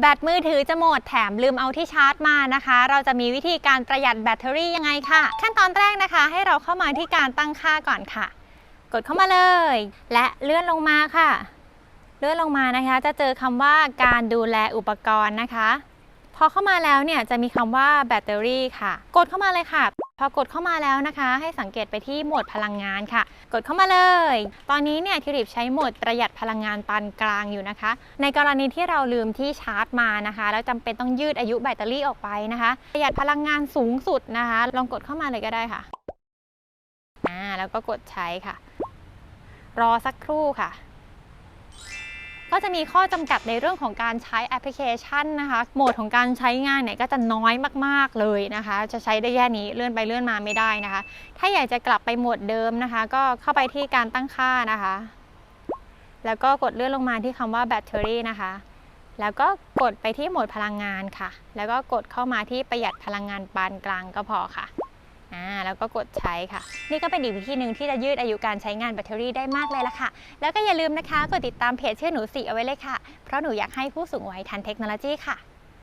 แบตมือถือจะหมดแถมลืมเอาที่ชาร์จมานะคะ เราจะมีวิธีการประหยัดแบตเตอรี่ยังไงค่ะ ขั้นตอนแรกนะคะ ให้เราเข้ามาที่การตั้งค่าก่อนค่ะ กดเข้ามาเลย และเลื่อนลงมาค่ะ เลื่อนลงมานะคะ จะเจอคำว่าการดูแลอุปกรณ์นะคะ พอเข้ามาแล้วเนี่ยจะมีคำว่าแบตเตอรี่ค่ะ กดเข้ามาเลยค่ะ พอกดเข้ามาแล้วนะคะ ให้สังเกตไปที่โหมดพลังงานค่ะ กดเข้ามาเลย ตอนนี้เนี่ยทิวลิปใช้โหมดประหยัดพลังงานปานกลางอยู่นะคะ ในกรณีที่เราลืมที่ชาร์จมานะคะ แล้วจำเป็นต้องยืดอายุแบตเตอรี่ออกไปนะคะ ประหยัดพลังงานสูงสุดนะคะ ลองกดเข้ามาเลยก็ได้ค่ะอ่าแล้วก็กดใช้ค่ะ รอสักครู่ค่ะ ก็จะมีข้อจำกัดในเรื่องของการใช้แอปพลิเคชันนะคะ โหมดของการใช้งานเนี่ยก็จะน้อยมากๆเลยนะคะ จะใช้ได้แค่นี้เลื่อนไปเลื่อนมาไม่ได้นะคะ ถ้าอยากจะกลับไปโหมดเดิมนะคะ ก็เข้าไปที่การตั้งค่านะคะ แล้วก็กดเลื่อนลงมาที่คำว่าแบตเตอรี่นะคะแล้วก็กดไปที่โหมดพลังงานค่ะ แล้วก็กดเข้ามาที่ประหยัดพลังงานปานกลางก็พอค่ะ อ่าแล้วก็กดใช้ค่ะ นี่ก็เป็นอีกวิธีหนึ่งที่จะยืดอายุการใช้งานแบตเตอรี่ได้มากเลยละค่ะ แล้วก็อย่าลืมนะคะกดติดตามเพจชื่อหนูสีเอาไว้เลยค่ะ เพราะหนูอยากให้ผู้สูงวัยทันเทคโนโลยีค่ะ